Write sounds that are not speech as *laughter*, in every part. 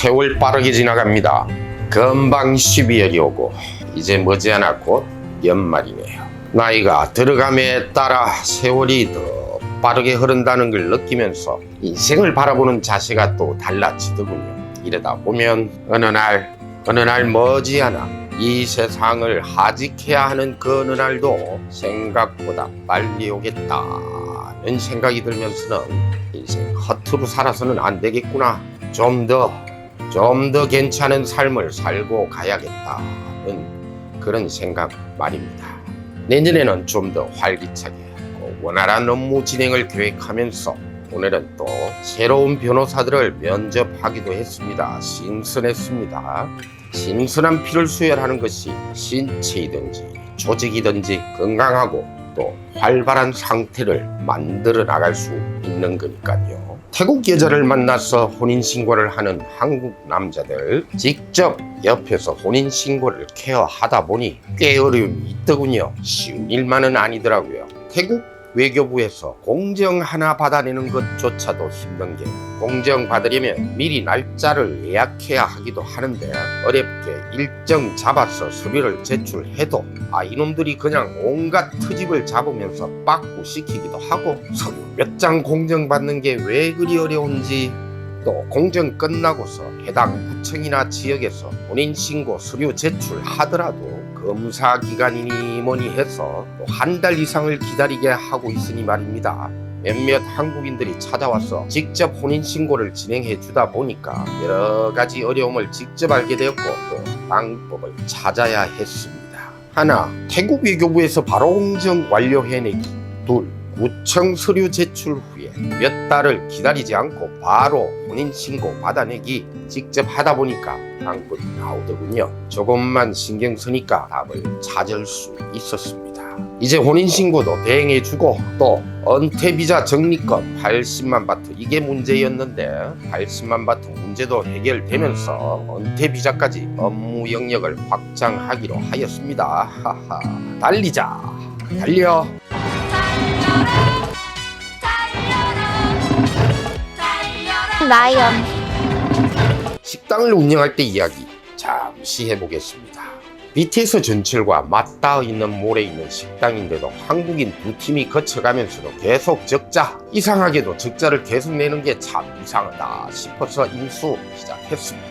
세월 빠르게 지나갑니다. 금방 12월이 오고 이제 머지않아 곧 연말이네요. 나이가 들어감에 따라 세월이 더 빠르게 흐른다는 걸 느끼면서 인생을 바라보는 자세가 또 달라지더군요. 이러다 보면 어느 날 어느 날 머지않아 이 세상을 하직해야 하는 그 어느 날도 생각보다 빨리 오겠다는 생각이 들면서는 인생 허투루 살아서는 안 되겠구나. 좀 더, 좀 더 괜찮은 삶을 살고 가야겠다는 그런 생각 말입니다. 내년에는 좀 더 활기차게 그 원활한 업무 진행을 계획하면서 오늘은 또 새로운 변호사들을 면접하기도 했습니다. 신선했습니다. 신선한 피를 수혈하는 것이 신체이든지 조직이든지 건강하고 또 활발한 상태를 만들어 나갈 수 있는 거니까요. 태국 여자를 만나서 혼인신고를 하는 한국 남자들 직접 옆에서 혼인신고를 케어하다 보니 꽤 어려움이 있더군요. 쉬운 일만은 아니더라고요. 태국 외교부에서 공정 하나 받아내는 것조차도 힘든 게 공정 받으려면 미리 날짜를 예약해야 하기도 하는데 어렵게 일정 잡아서 서류를 제출해도 아 이놈들이 그냥 온갖 트집을 잡으면서 빠꾸 시키기도 하고 서류 몇 장 공정 받는 게 왜 그리 어려운지 또 공정 끝나고서 해당 구청이나 지역에서 본인 신고 서류 제출하더라도 검사 기간이니 뭐니 해서 한 달 이상을 기다리게 하고 있으니 말입니다. 몇몇 한국인들이 찾아와서 직접 혼인 신고를 진행해 주다 보니까 여러 가지 어려움을 직접 알게 되었고 또 방법을 찾아야 했습니다. 하나, 태국 외교부에서 바로 공정 완료해내기. 둘, 구청 서류 제출 후에 몇 달을 기다리지 않고 바로 혼인 신고 받아내기 직접 하다 보니까 방법이 나오더군요. 조금만 신경 쓰니까 답을 찾을 수 있었습니다. 이제 혼인 신고도 대행해주고 또 은퇴 비자 적립금 80만 바트 이게 문제였는데 80만 바트 문제도 해결되면서 은퇴 비자까지 업무 영역을 확장하기로 하였습니다. 하하 달리자 달려. 라이언 식당을 운영할 때 이야기 잠시 해보겠습니다. BTS 전철과 맞닿아 있는 몰에 있는 식당인데도 한국인 두 팀이 거쳐가면서도 계속 적자 이상하게도 적자를 계속 내는 게 참 이상하다 싶어서 인수 시작했습니다.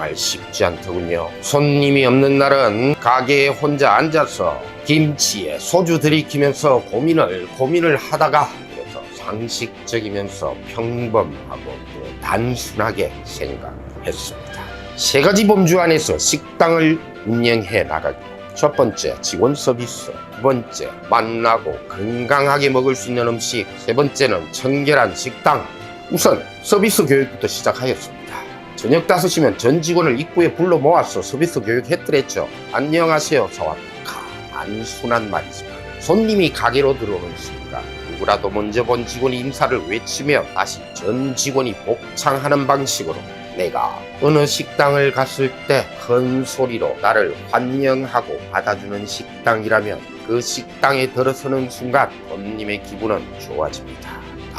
정말 쉽지 않더군요. 손님이 없는 날은 가게에 혼자 앉아서 김치에 소주 들이키면서 고민을 고민을 하다가 그래서 상식적이면서 평범하고 또 단순하게 생각했습니다. 세 가지 범주 안에서 식당을 운영해 나가기. 첫 번째, 직원 서비스. 두 번째, 만나고 건강하게 먹을 수 있는 음식. 세 번째는 청결한 식당. 우선 서비스 교육부터 시작하였습니다. 저녁 5시면 전 직원을 입구에 불러 모아서 서비스 교육했더랬죠. 안녕하세요, 서왔카. 단순한 말이지만 손님이 가게로 들어오는 순간 누구라도 먼저 본 직원이 인사를 외치며 다시 전 직원이 복창하는 방식으로 내가 어느 식당을 갔을 때 큰 소리로 나를 환영하고 받아주는 식당이라면 그 식당에 들어서는 순간 손님의 기분은 좋아집니다.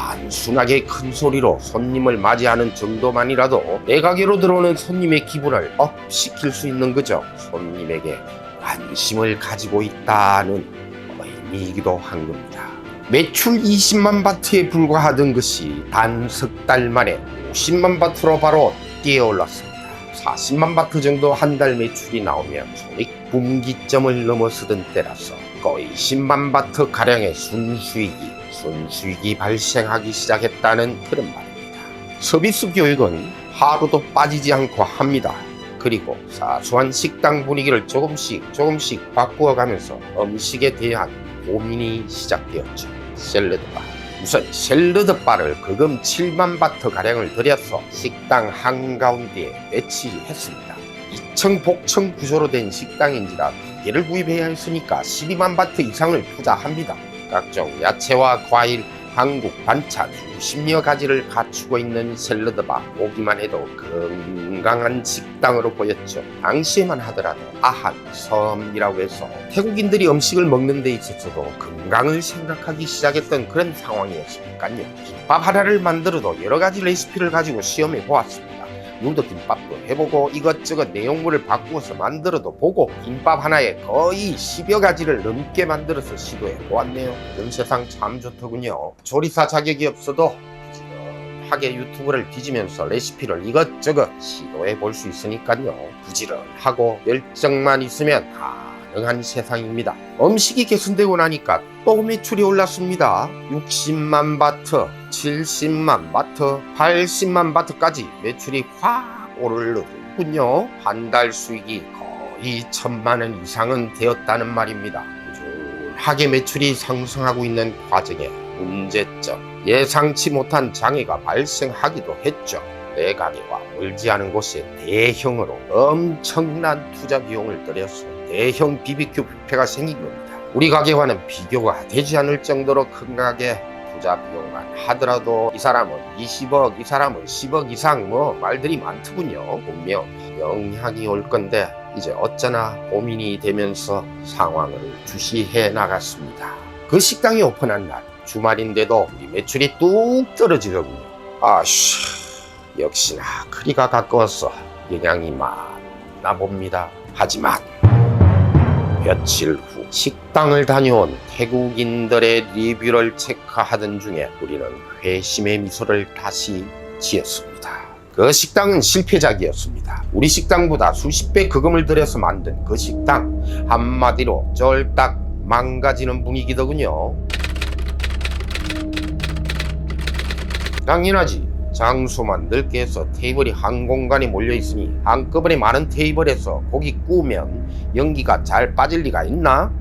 단순하게 큰 소리로 손님을 맞이하는 정도만이라도 내 가게로 들어오는 손님의 기분을 업 시킬 수 있는 거죠. 손님에게 관심을 가지고 있다는 의미이기도 한 겁니다. 매출 20만 바트에 불과하던 것이 단 석 달 만에 50만 바트로 바로 뛰어올랐습니다. 40만 바트 정도 한 달 매출이 나오면 손익 분기점을 넘어서던 때라서 거의 10만 바트 가량의 순수익이 순수익이 발생하기 시작했다는 그런 말입니다. 서비스 교육은 하루도 빠지지 않고 합니다. 그리고 사소한 식당 분위기를 조금씩 조금씩 바꾸어 가면서 음식에 대한 고민이 시작되었죠. 샐러드바. 우선 샐러드바를 거금 7만 바트 가량을 들여서 식당 한가운데에 배치했습니다. 2층 복층 구조로 된 식당인지라 두 개를 구입해야 했으니까 12만 바트 이상을 투자합니다. 각종 야채와 과일, 한국 반찬 수십여 가지를 갖추고 있는 샐러드바 보기만 해도 건강한 식당으로 보였죠. 당시에만 하더라도 아한, 섬이라고 해서 태국인들이 음식을 먹는 데 있어서도 건강을 생각하기 시작했던 그런 상황이었으니까요. 김밥 하나를 만들어도 여러 가지 레시피를 가지고 시험해 보았습니다. 누드 김밥도 해보고 이것저것 내용물을 바꾸어서 만들어도 보고 김밥 하나에 거의 10여 가지를 넘게 만들어서 시도해 보았네요. 세상 참 좋더군요. 조리사 자격이 없어도 부지런하게 유튜브를 뒤지면서 레시피를 이것저것 시도해 볼 수 있으니까요. 부지런하고 열정만 있으면 가능한 세상입니다. 음식이 개선되고 나니까 또 매출이 올랐습니다. 60만 바트, 70만 바트, 80만 바트까지 매출이 확 오르더군요. 한 달 수익이 거의 천만 원 이상은 되었다는 말입니다. 꾸준하게 매출이 상승하고 있는 과정에 문제점, 예상치 못한 장애가 발생하기도 했죠. 내 가게와 멀지 않은 곳에 대형으로 엄청난 투자 비용을 들여서 대형 BBQ 뷔페가 생긴 겁니다. 우리 가게와는 비교가 되지 않을 정도로 큰 가게 투자 비용만 하더라도 이 사람은 20억, 이 사람은 10억 이상 뭐 말들이 많더군요. 분명 영향이 올 건데 이제 어쩌나 고민이 되면서 상황을 주시해 나갔습니다. 그 식당이 오픈한 날 주말인데도 우리 매출이 뚝 떨어지더군요. 아씨 역시나 크리가 가까워서 영향이 많나 봅니다. 하지만 며칠 후 식당을 다녀온 태국인들의 리뷰를 체크하던 중에 우리는 회심의 미소를 다시 지었습니다. 그 식당은 실패작이었습니다. 우리 식당보다 수십 배 그금을 들여서 만든 그 식당 한마디로 쫄딱 망가지는 분위기더군요. 당연하지. 장소만 넓게 해서 테이블이 한 공간에 몰려 있으니 한꺼번에 많은 테이블에서 고기 구우면 연기가 잘 빠질 리가 있나?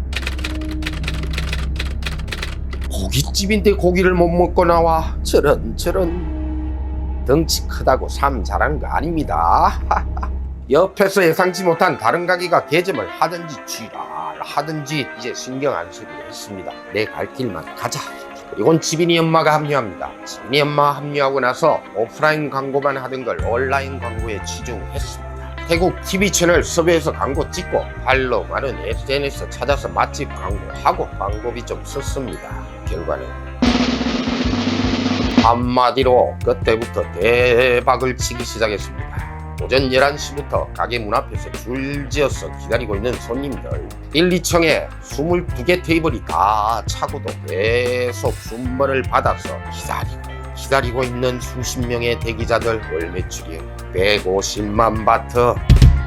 고깃집인데 고기를 못 먹고 나와 저런 저런 덩치 크다고 삶 잘한 거 아닙니다. *laughs* 옆에서 예상치 못한 다른 가게가 개점을 하든지 쥐랄 하든지 이제 신경 안 쓰기로 했습니다. 내 갈 길만 가자. 그리고 지빈이 엄마가 합류합니다. 지빈이 엄마 합류하고 나서 오프라인 광고만 하던 걸 온라인 광고에 치중했습니다. 태국 TV 채널 섭외해서 광고 찍고 팔로 많은 SNS 찾아서 맛집 광고하고 광고비 좀 썼습니다. 결과는 한마디로 그때부터 대박을 치기 시작했습니다. 오전 11시부터 가게 문 앞에서 줄지어서 기다리고 있는 손님들 1, 2층에 22개 테이블이 다 차고도 계속 순번을 받아서 기다리고 기다리고 있는 수십 명의 대기자들 월 매출이 150만 바트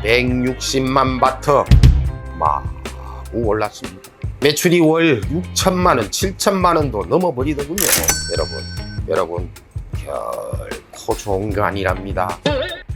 160만 바트 마구 올랐습니다 매출이 월 6천만 원 7천만 원도 넘어버리더군요 여러분 여러분 결코 좋은 거 아니랍니다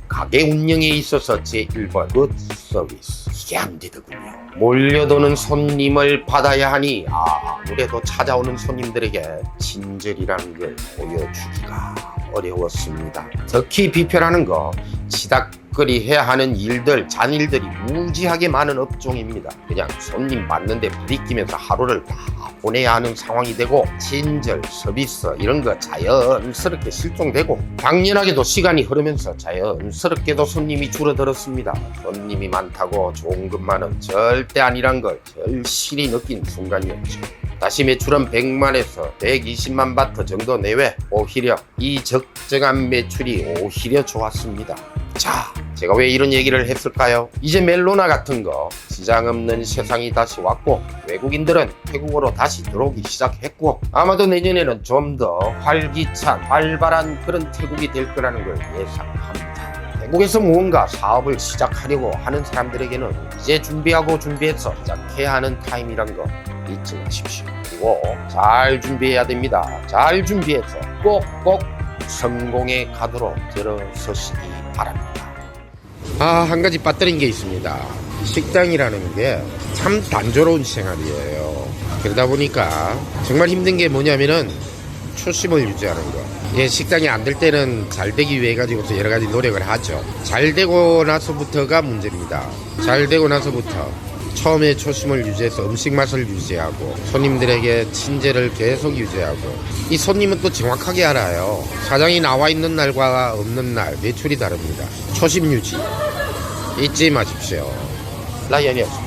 가게 운영에 있어서 제1번 굿 서비스 이게 안 되더군요. 몰려드는 손님을 받아야 하니 아 무래도 찾아오는 손님들에게 친절이라는 걸 보여주기가 어려웠습니다. 특히 비표라는 거 지닥 거리 해야 하는 일들, 잔일들이 무지하게 많은 업종입니다. 그냥 손님 받는데 부딪히면서 하루를 다 보내야 하는 상황이 되고 친절, 서비스 이런 거 자연스럽게 실종되고 당연하게도 시간이 흐르면서 자연스럽게도 손님이 줄어들었습니다. 손님이 많다고 좋은 것만은 절대 아니란 걸 절실히 느낀 순간이었죠. 다시 매출은 100만에서 120만 바트 정도 내외 오히려 이 적정한 매출이 오히려 좋았습니다. 자, 제가 왜 이런 얘기를 했을까요? 이제 멜로나 같은 거 시장 없는 세상이 다시 왔고 외국인들은 태국으로 다시 들어오기 시작했고 아마도 내년에는 좀 더 활기찬 활발한 그런 태국이 될 거라는 걸 예상합니다. 태국에서 무언가 사업을 시작하려고 하는 사람들에게는 이제 준비하고 준비해서 시작해야 하는 타임이란 거 잊지 마십시오. 그리고 잘 준비해야 됩니다. 잘 준비해서 꼭꼭 성공의 가도로 들어서시기 바랍니다. 아, 한 가지 빠뜨린 게 있습니다. 식당이라는 게 참 단조로운 생활이에요. 그러다 보니까 정말 힘든 게 뭐냐면은 초심을 유지하는 거. 예, 식당이 안 될 때는 잘 되기 위해 가지고서 여러 가지 노력을 하죠. 잘 되고 나서부터가 문제입니다. 잘 되고 나서부터 처음에 초심을 유지해서 음식 맛을 유지하고 손님들에게 친절을 계속 유지하고 이 손님은 또 정확하게 알아요. 사장이 나와 있는 날과 없는 날 매출이 다릅니다. 초심 유지 잊지 마십시오. 라이언이었습니다.